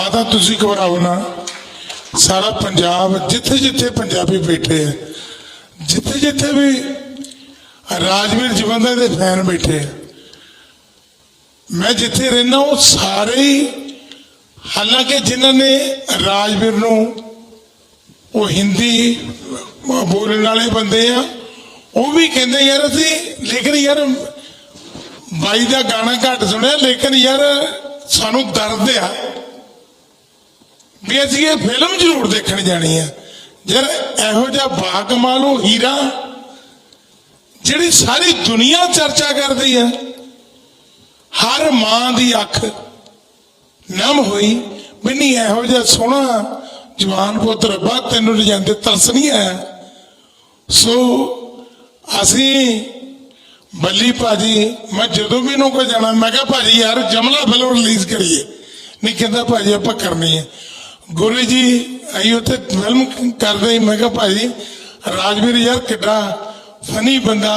ਮਾਤਾ ਤੁਸੀਂ ਘਬਰਾਓ ਨਾ। ਸਾਰਾ ਪੰਜਾਬ ਜਿੱਥੇ ਜਿੱਥੇ ਪੰਜਾਬੀ ਬੈਠੇ ਆ, ਜਿੱਥੇ ਜਿੱਥੇ ਵੀ ਰਾਜਵੀਰ ਜਵੰਦਾ ਦੇ ਫੈਨ ਬੈਠੇ ਆ, ਮੈਂ ਜਿੱਥੇ ਰਹਿਣਾ ਉਹ ਸਾਰੇ ਹੀ, ਹਾਲਾਂਕਿ ਜਿਨ੍ਹਾਂ ਨੇ ਰਾਜਵੀਰ ਨੂੰ ਉਹ ਹਿੰਦੀ ਬੋਲਣ ਵਾਲੇ ਬੰਦੇ ਆ, ਉਹ ਵੀ ਕਹਿੰਦੇ ਯਾਰ ਅਸੀਂ, ਲੇਕਿਨ ਯਾਰ ਬਾਈ ਦਾ ਗਾਣਾ ਘੱਟ ਸੁਣਿਆ, ਲੇਕਿਨ ਯਾਰ ਸਾਨੂੰ ਦਰਦ ਆ। ਵੀ ਅਸੀਂ ਇਹ ਫਿਲਮ ਜ਼ਰੂਰ ਦੇਖਣ ਜਾਣੀ ਆ। ਯਾਰ ਇਹੋ ਜਿਹਾ ਬਾਕਮਾਲੂ ਹੀਰਾ ਜਿਹੜੀ ਸਾਰੀ ਦੁਨੀਆ ਚਰਚਾ ਕਰਦੀ ਆ, ਹਰ ਮਾਂ ਦੀ ਅੱਖ ਨਮ ਹੋਈ, ਵੀ ਇਹੋ ਜਿਹਾ ਸੋਹਣਾ ਜਵਾਨ ਪੁੱਤ ਰੱਬਾ ਤੈਨੂੰ ਲਿਜਾਂਦੇ ਤਰਸ ਨਹੀਂ ਆਇਆ। ਸੋ ਅਸੀਂ ਬੱਲੀ ਭਾਜੀ, ਮੈਂ ਜਦੋਂ ਵੀ ਨੂੰ ਕੋ ਜਾਣਾ, ਮੈਂ ਕਿਹਾ ਭਾਜੀ ਯਾਰ ਜਮਲਾ ਫਿਲਮ ਰਿਲੀਜ਼ ਕਰੀਏ। ਨਹੀਂ ਕਹਿੰਦਾ ਭਾਜੀ ਆਪਾਂ ਕਰਨੀ ਹੈ ਗੁਰੂ ਜੀ ਅਸੀਂ ਉੱਥੇ ਫਿਲਮ ਕਰਦੇ ਮੈਂ ਕਿਹਾ ਭਾਜੀ, ਰਾਜਵੀਰ ਯਾਰ ਕਿੱਡਾ ਫਨੀ ਬੰਦਾ।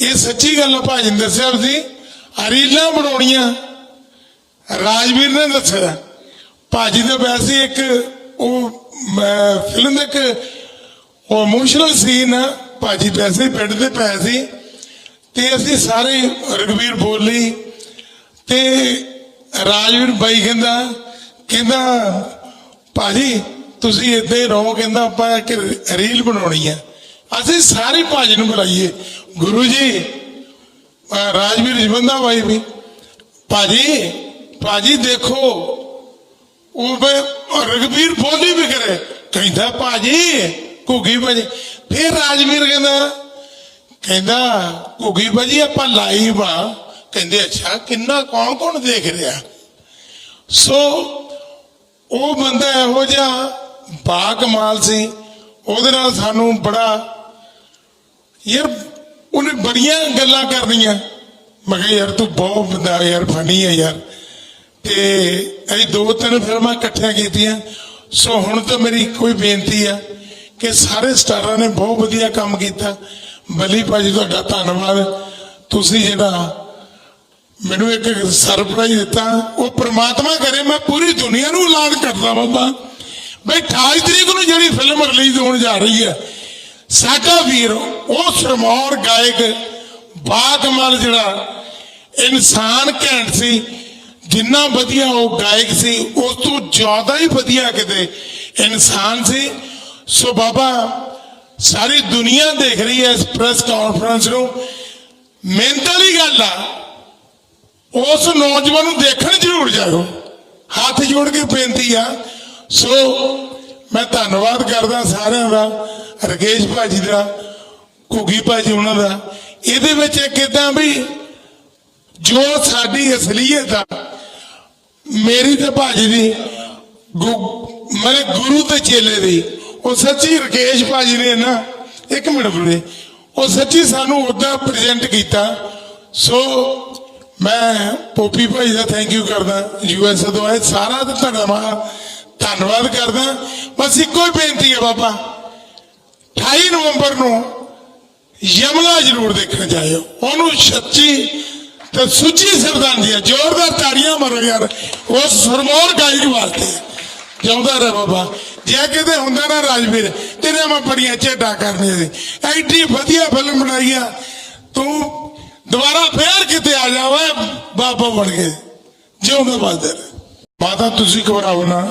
ਇਹ ਸੱਚੀ ਗੱਲ ਆ ਭਾਜੀ ਨੇ ਦੱਸਿਆ ਸੀ ਬਣਾਉਣੀਆਂ। ਰਾਜਵੀਰ ਨੇ ਦੱਸਿਆ। ਭਾਜੀ ਦਾ ਵੈਸੇ ਇੱਕ ਉਹ ਫਿਲਮ ਦਾ ਇੱਕ ਉਹ ਇਮੋਸ਼ਨਲ ਸੀਨ ਆ। ਭਾਜੀ ਵੈਸੇ ਪਿੰਡ ਦੇ ਪੈ ਸੀ। ਤੇ ਅਸੀਂ ਸਾਰੇ ਰਗਵੀਰ ਬੋਲੀ ਤੇ ਰਾਜਵੀਰ ਬਾਈ ਕਹਿੰਦਾ ਕਹਿੰਦਾ, ਭਾਜੀ, ਤੁਸੀਂ ਇੱਦਾਂ ਹੀ ਰਹੋ, ਕਹਿੰਦਾ, ਆਪਾਂ ਇੱਕ ਰੀਲ ਬਣਾਉਣੀ ਆ ਅਸੀਂ ਸਾਰੇ ਭਾਜੀ ਨੂੰ ਬੁਲਾਈਏ। ਗੁਰੂ ਜੀ ਰਾਜਵੀਰ ਜਵੰਦਾ ਬਾਈ ਵੀ, ਭਾਜੀ ਭਾਜੀ ਦੇਖੋ, ਉਹ ਰਗਵੀਰ ਬੋਲੀ ਵੀ ਕਰੇ। ਕਹਿੰਦਾ, ਭਾਜੀ, ਘੁੱਗੀ ਭਾਜੀ। ਫਿਰ ਰਾਜਵੀਰ ਕਹਿੰਦਾ ਕਹਿੰਦਾ, ਘੁੱਗੀ ਭਾਜੀ, ਆਪਾਂ ਲਾਈਵ ਆ। ਕਹਿੰਦੇ, ਅੱਛਾ, ਕਿੰਨਾ ਕੌਣ ਕੌਣ ਦੇਖ ਰਿਹਾ? ਸੋ ਉਹ ਬੰਦਾ ਇਹੋ ਜਿਹਾ ਬਾ ਕਮਾਲ ਸੀ, ਉਹਦੇ ਨਾਲ ਸਾਨੂੰ ਬੜਾ ਯਾਰ ਉਹਨੇ ਬੜੀਆਂ ਗੱਲਾਂ ਕਰਨੀਆਂ। ਮੈਂ ਕਿਹਾ, ਯਾਰ ਤੂੰ ਬਹੁਤ ਬੰਦਾ ਯਾਰ ਫਨੀ ਹੈ ਯਾਰ। ਤੇ ਅਸੀਂ ਦੋ ਤਿੰਨ ਫਿਲਮਾਂ ਇਕੱਠੀਆਂ ਕੀਤੀਆਂ। ਸੋ ਹੁਣ ਤਾਂ ਮੇਰੀ ਕੋਈ ਬੇਨਤੀ ਆ ਕਿ ਸਾਰੇ ਸਟਾਰਾਂ ਨੇ ਬਹੁਤ ਵਧੀਆ ਕੰਮ ਕੀਤਾ। ਬੱਲੀ ਭਾਜੀ, ਤੁਹਾਡਾ ਧੰਨਵਾਦ। ਤੁਸੀਂ ਜਿਹੜਾ ਮੈਨੂੰ ਇੱਕ ਸਰਪ੍ਰਾਈਜ਼ ਦਿੱਤਾ। ਉਹ ਪ੍ਰਮਾਤਮਾ ਕਰੇ, ਮੈਂ ਪੂਰੀ ਦੁਨੀਆ ਨੂੰ ਐਲਾਨ ਕਰਦਾ ਬਾਬਾ ਬਈ 28 ਤਰੀਕ ਨੂੰ ਜਿਹੜੀ ਫਿਲਮ ਰਿਲੀਜ਼ ਹੋਣ ਜਾ ਰਹੀ ਹੈ, ਸਾਡਾ ਵੀਰ, ਉਹ ਸਰਮੌਰ ਗਾਇਕ ਬਾਕਮਾਲ ਜਿਹੜਾ ਇਨਸਾਨ ਘੈਂਟ ਸੀ, ਜਿੰਨਾ ਵਧੀਆ ਉਹ ਗਾਇਕ ਸੀ, ਉਸ ਤੋਂ ਜ਼ਿਆਦਾ ਹੀ ਵਧੀਆ ਕਿਤੇ ਇਨਸਾਨ ਸੀ। ਸੋ ਬਾਬਾ, ਸਾਰੀ ਦੁਨੀਆ ਦੇਖ ਰਹੀ ਹੈ ਇਸ ਪ੍ਰੈਸ ਕਾਨਫਰੰਸ ਨੂੰ। ਮਿਹਨਤ ਵਾਲੀ ਗੱਲ ਆ। ਉਸ ਨੌਜਵਾਨ ਨੂੰ ਦੇਖਣ ਜ਼ਰੂਰ ਜਾਇਓ। ਹੱਥ ਜੋੜ ਕੇ ਬੇਨਤੀ ਆ। ਸੋ, ਮੈਂ ਧੰਨਵਾਦ ਕਰਦਾ ਸਾਰਿਆਂ ਦਾ, ਰਕੇਸ਼ ਭਾਜੀ ਦਾ, ਘੁੱਗੀ ਭਾਜੀ ਉਹਨਾਂ ਦਾ। ਇਹਦੇ ਵਿੱਚ ਇੱਕ ਇਦਾਂ ਵੀ ਜੋ ਸਾਡੀ ਅਸਲੀਅਤ ਆ, ਮੇਰੀ ਤੇ ਭਾਜੀ ਦੀ, ਗੁ- ਮੇਰੇ ਗੁਰੂ ਤੇ ਚੇਲੇ ਦੀ, ਉਹ ਸੱਚੀ ਰਕੇਸ਼ ਭਾਜੀ ਨੇ ਨਾ, ਇੱਕ ਮਿੰਟ ਬੁਲੇ ਉਹ ਸੱਚੀ ਸਾਨੂੰ ਉਦਾਂ ਪ੍ਰੈਜ਼ੈਂਟ ਕੀਤਾ। ਸੋ ਮੈਂ ਪੋਪੀ ਭਾਈ ਦਾ ਥੈਂਕ ਯੂ ਕਰਦਾ ਯੂ ਐਸ ਤੋਂ ਆਏ, ਸਾਰਾ ਧੰਨਵਾਦ ਧੰਨਵਾਦ ਕਰਦਾ। ਬਸ ਇੱਕੋ ਹੀ ਬੇਨਤੀ ਹੈ ਬਾਬਾ 28 ਨਵੰਬਰ ਨੂੰ ਯਮਲਾ ਜ਼ਰੂਰ ਦੇਖਣ ਜਾਇਓ। ਉਹਨੂੰ ਸੱਚੀ ਤੇ ਸੁੱਚੀ ਸ਼ਰਧਾਂਜਲੀ ਜ਼ੋਰਦਾਰ ਤਾੜੀਆਂ ਮਾਰੋ ਯਾਰ, ਉਸ ਸਰਮੌਰ ਗਾਇਕ ਵਾਸਤੇ। ਜਿਉਂਦਾ ਰਹਿ ਬਾਬਾ। ਜੇ ਕਿਤੇ ਹੁੰਦਾ ਨਾ ਰਾਜਵੀਰ, ਤੇਰੇ ਮੈਂ ਬੜੀਆਂ ਝੇਡਾਂ ਕਰਨੀਆਂ ਸੀ ਐਡੀ ਵਧੀਆ ਫਿਲਮ ਬਣਾਈ ਆ। ਤੂੰ ਦੁਬਾਰਾ ਫੇਰ ਕਿਤੇ ਆ ਜਾਵੇ, ਬਾਬਾ ਬਣ ਕੇ। ਜਿਉਂਦਾ ਵੱਸਦੇ ਰਹਿ ਮਾਤਾ, ਤੁਸੀਂ ਘਬਰਾਓ ਨਾ।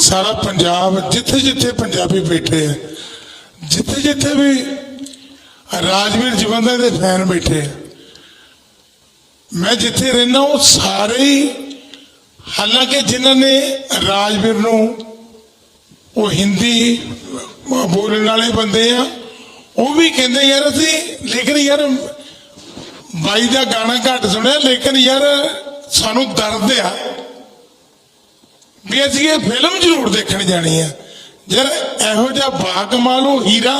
ਸਾਰਾ ਪੰਜਾਬ ਜਿੱਥੇ ਜਿੱਥੇ ਪੰਜਾਬੀ ਬੈਠੇ ਆ ਜਿੱਥੇ ਜਿੱਥੇ ਵੀ ਰਾਜਵੀਰ ਜਵੰਦਾ ਦੇ ਫੈਨ ਬੈਠੇ ਆ, ਮੈਂ ਜਿੱਥੇ ਰਹਿਣਾ ਉਹ ਸਾਰੇ ਹੀ, ਹਾਲਾਂਕਿ ਜਿਨ੍ਹਾਂ ਨੇ ਰਾਜਵੀਰ ਨੂੰ ਉਹ ਹਿੰਦੀ ਬੋਲਣ ਵਾਲੇ ਬੰਦੇ ਆ, ਉਹ ਵੀ ਕਹਿੰਦੇ ਯਾਰ ਅਸੀਂ ਲੇਕਿਨ ਯਾਰ ਬਾਈ ਦਾ ਗਾਣਾ ਘੱਟ ਸੁਣਿਆ, ਲੇਕਿਨ ਯਾਰ ਸਾਨੂੰ ਦਰਦ ਆ ਵੀ ਅਸੀਂ ਇਹ ਫਿਲਮ ਜ਼ਰੂਰ ਦੇਖਣ ਜਾਣੀ ਆ। ਯਾਰ ਇਹੋ ਜਿਹਾ ਬਾਕਮਾਲੂ ਹੀਰਾ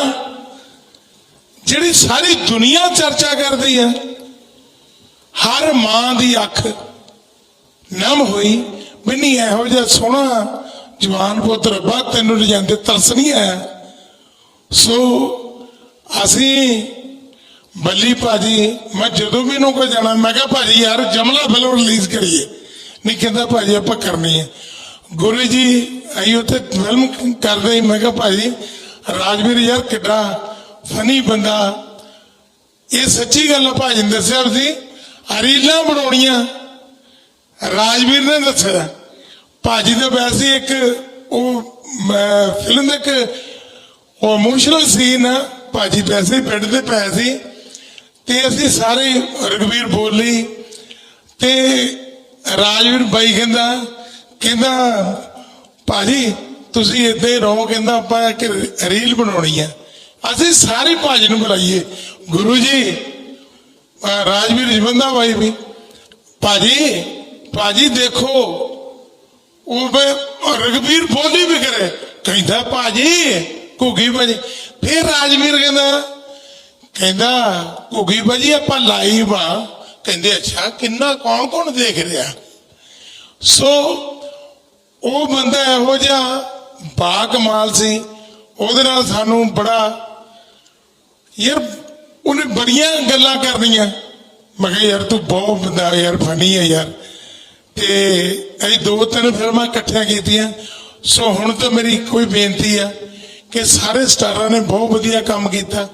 ਜਿਹੜੀ ਸਾਰੀ ਦੁਨੀਆ ਚਰਚਾ ਕਰਦੀ ਆ। ਹਰ ਮਾਂ ਦੀ ਅੱਖ ਨਮ ਹੋਈ ਮੈਨੀ ਇਹੋ ਜਿਹਾ ਸੋਹਣਾ ਜਵਾਨ ਪੁੱਤ ਰੱਬਾ ਤੈਨੂੰ ਲਿਜਾਂਦੇ ਤਰਸ ਨਹੀਂ ਆਇਆ। ਸੋ ਅਸੀਂ ਬੱਲੀ ਭਾਜੀ, ਮੈਂ ਜਦੋਂ ਵੀ ਨੂੰ ਕੋ ਜਾਣਾ, ਮੈਂ ਕਿਹਾ ਭਾਜੀ, ਯਾਰ ਜਮਲਾ ਫਿਲਮ ਰਿਲੀਜ਼ ਕਰੀਏ। ਨਹੀਂ ਕਹਿੰਦਾ ਭਾਜੀ, ਆਪਾਂ ਕਰਨੀ ਹੈ। ਗੁਰੂ ਜੀ ਆਈ ਉੱਥੇ ਫਿਲਮ ਕਰਦੇ ਸੀ। ਮੈਂ ਕਿਹਾ ਭਾਜੀ, ਰਾਜਵੀਰ ਯਾਰ ਕਿੱਡਾ ਫਨੀ ਬੰਦਾ। ਇਹ ਸੱਚੀ ਗੱਲ ਆ ਭਾਜੀ ਨੇ ਦੱਸਿਆ ਰੀਲਾਂ ਬਣਾਉਣੀਆਂ। ਰਾਜਵੀਰ ਨੇ ਦੱਸਿਆ। ਭਾਜੀ ਦਾ ਵੈਸੇ ਇੱਕ ਉਹ ਫਿਲਮ ਦਾ ਇੱਕ ਉਹ ਇਮੋਸ਼ਨਲ ਸੀਨ ਆ। ਭਾਜੀ ਵੈਸੇ ਪਿੰਡ ਦੇ ਪੈ ਸੀ। ਤੇ ਅਸੀਂ ਸਾਰੇ ਰਗਵੀਰ ਬੋਲੀ ਤੇ ਰਾਜਵੀਰ ਬਾਈ ਕਹਿੰਦਾ ਕਹਿੰਦਾ, ਭਾਜੀ, ਤੁਸੀਂ ਇੱਦਾਂ ਹੀ ਰਹੋ, ਕਹਿੰਦਾ, ਆਪਾਂ ਇੱਕ ਰੀਲ ਬਣਾਉਣੀ ਆ। ਅਸੀਂ ਸਾਰੇ ਭਾਜੀ ਨੂੰ ਬੁਲਾਈਏ। ਗੁਰੂ ਜੀ ਰਾਜਵੀਰ ਜਵੰਦਾ ਬਾਈ ਵੀ, ਭਾਜੀ ਭਾਜੀ ਦੇਖੋ, ਉਹ ਵੇ ਰਗਵੀਰ ਬੋਲੀ ਵੀ ਕਰੇ। ਕਹਿੰਦਾ, ਭਾਜੀ, ਘੁੱਗੀ ਭਾਜੀ। ਫਿਰ ਰਾਜਵੀਰ ਕਹਿੰਦਾ ਕਹਿੰਦਾ, ਘੁਗੀ ਬਾਜੀ ਆਪਾਂ ਲਾਈਵ ਆ। ਕਹਿੰਦੇ, ਅੱਛਾ, ਕਿੰਨਾ ਕੌਣ ਕੌਣ ਦੇਖ ਰਿਹਾ? ਸੋ ਉਹ ਬੰਦਾ ਇਹੋ ਜਿਹਾ ਬਾ ਕਮਾਲ ਸੀ। ਉਹਦੇ ਨਾਲ ਸਾਨੂੰ ਬੜਾ, ਯਾਰ, ਉਹਨੇ ਬੜੀਆਂ ਗੱਲਾਂ ਕਰਨੀਆਂ। ਮੈਂ ਕਿਹਾ, ਯਾਰ, ਤੂੰ ਬਹੁਤ ਬੰਦਾ, ਯਾਰ ਫਨੀ ਹੈ ਯਾਰ। ਤੇ ਅਸੀਂ ਦੋ ਤਿੰਨ ਫਿਲਮਾਂ ਇਕੱਠੀਆਂ ਕੀਤੀਆਂ। ਸੋ ਹੁਣ ਤਾਂ ਮੇਰੀ ਇੱਕੋ ਹੀ ਬੇਨਤੀ ਆ ਕਿ ਸਾਰੇ ਸਟਾਰਾਂ ਨੇ ਬਹੁਤ ਵਧੀਆ ਕੰਮ ਕੀਤਾ।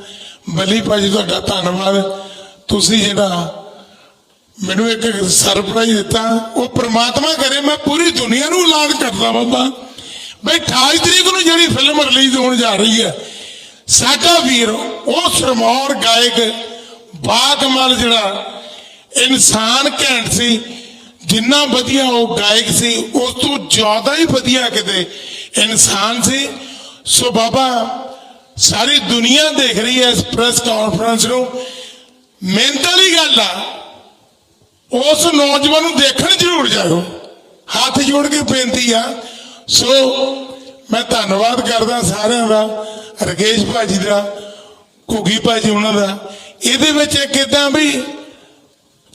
ਬੱਲੀ ਭਾਜੀ, ਤੁਹਾਡਾ ਧੰਨਵਾਦ। ਤੁਸੀਂ ਜਿਹੜਾ ਮੈਨੂੰ ਇੱਕ ਸਰਪ੍ਰਾਈਜ਼ ਦਿੱਤਾ, ਉਹ ਪ੍ਰਮਾਤਮਾ ਕਰੇ, ਮੈਂ ਪੂਰੀ ਦੁਨੀਆ ਨੂੰ ਐਲਾਨ ਕਰਦਾ ਬਾਬਾ ਬਈ 28 ਤਰੀਕ ਨੂੰ ਜਿਹੜੀ ਫਿਲਮ ਰਿਲੀਜ਼ ਹੋਣ ਜਾ ਰਹੀ ਹੈ, ਸਾਡਾ ਵੀਰ, ਉਹ ਸਰਮੌਰ ਗਾਇਕ ਬਾਕਮਾਲ ਜਿਹੜਾ ਇਨਸਾਨ ਘੈਂਟ ਸੀ, ਜਿੰਨਾ ਵਧੀਆ ਉਹ ਗਾਇਕ ਸੀ, ਉਸ ਤੋਂ ਜ਼ਿਆਦਾ ਹੀ ਵਧੀਆ ਕਿਤੇ ਇਨਸਾਨ ਸੀ। ਸੋ ਬਾਬਾ ਸਾਰੀ ਦੁਨੀਆ ਦੇਖ ਰਹੀ ਹੈ ਇਸ ਪ੍ਰੈਸ ਕਾਨਫਰੰਸ ਨੂੰ। ਮਿਹਨਤ ਵਾਲੀ ਗੱਲ ਆ। ਉਸ ਨੌਜਵਾਨ ਨੂੰ ਦੇਖਣ ਜ਼ਰੂਰ ਜਾਓ ਹੱਥ ਜੋੜ ਕੇ ਬੇਨਤੀ ਆ। ਸੋ, ਮੈਂ ਧੰਨਵਾਦ ਕਰਦਾ ਸਾਰਿਆਂ ਦਾ, ਰਕੇਸ਼ ਭਾਜੀ ਦਾ, ਘੁੱਗੀ ਭਾਜੀ ਉਹਨਾਂ ਦਾ। ਇਹਦੇ ਵਿੱਚ ਇੱਕ ਇਦਾਂ ਵੀ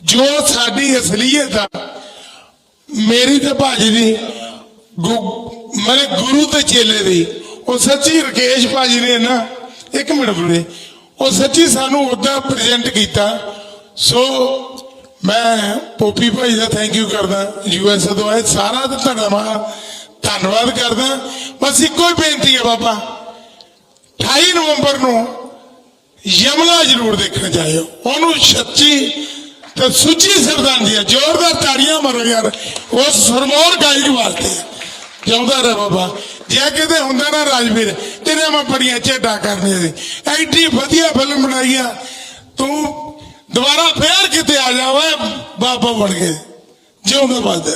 ਜੋ ਸਾਡੀ ਅਸਲੀਅਤ ਆ, ਮੇਰੀ ਤੇ ਭਾਜੀ ਦੀ, ਗੁ- ਮੇਰੇ ਗੁਰੂ ਤੇ ਚੇਲੇ ਦੀ ਉਹ ਸੱਚੀ ਰਕੇਸ਼ ਭਾਜੀ ਨੇ ਨਾ, ਇੱਕ ਮਿੰਟ ਬੁਲੇ ਉਹ ਸੱਚੀ ਸਾਨੂੰ ਉਦਾਂ ਪ੍ਰੈਜ਼ੈਂਟ ਕੀਤਾ। ਸੋ ਮੈਂ ਪੋਪੀ ਭਾਈ ਦਾ ਥੈਂਕ ਯੂ ਕਰਦਾ ਯੂ ਐਸ ਤੋਂ ਆਏ, ਸਾਰਾ ਧੰਨਵਾਦ ਧੰਨਵਾਦ ਕਰਦਾ। ਬਸ ਇੱਕੋ ਹੀ ਬੇਨਤੀ ਹੈ ਬਾਬਾ 28 ਨਵੰਬਰ ਨੂੰ ਯਮਲਾ ਜ਼ਰੂਰ ਦੇਖਣ ਜਾਇਓ। ਉਹਨੂੰ ਸੱਚੀ ਤੇ ਸੁੱਚੀ ਸਰਦਾਂਜੀ ਹੈ ਜ਼ੋਰਦਾਰ ਤਾੜੀਆਂ ਮਾਰੋ ਯਾਰ ਉਸ ਸਰਮੌਰ ਗਾਇਕ ਵਾਸਤੇ ਜਿਉਂਦਾ ਰਹਿ ਬਾਬਾ। ਜੇ ਕਿਤੇ ਹੁੰਦਾ ਨਾ ਰਾਜਵੀਰ, ਤੇਰੇ ਮੈਂ ਬੜੀਆਂ ਝੇਡਾਂ ਕਰਨੀਆਂ ਸੀ। ਐਡੀ ਵਧੀਆ ਫਿਲਮ ਬਣਾਈ ਆ। ਤੂੰ ਦੁਬਾਰਾ ਫੇਰ ਕਿਤੇ ਆ ਜਾ ਜਾਵੇ ਬਾਬਾ ਬਣ ਕੇ। ਜਿਉਂਦਾ ਵੱਜਦੇ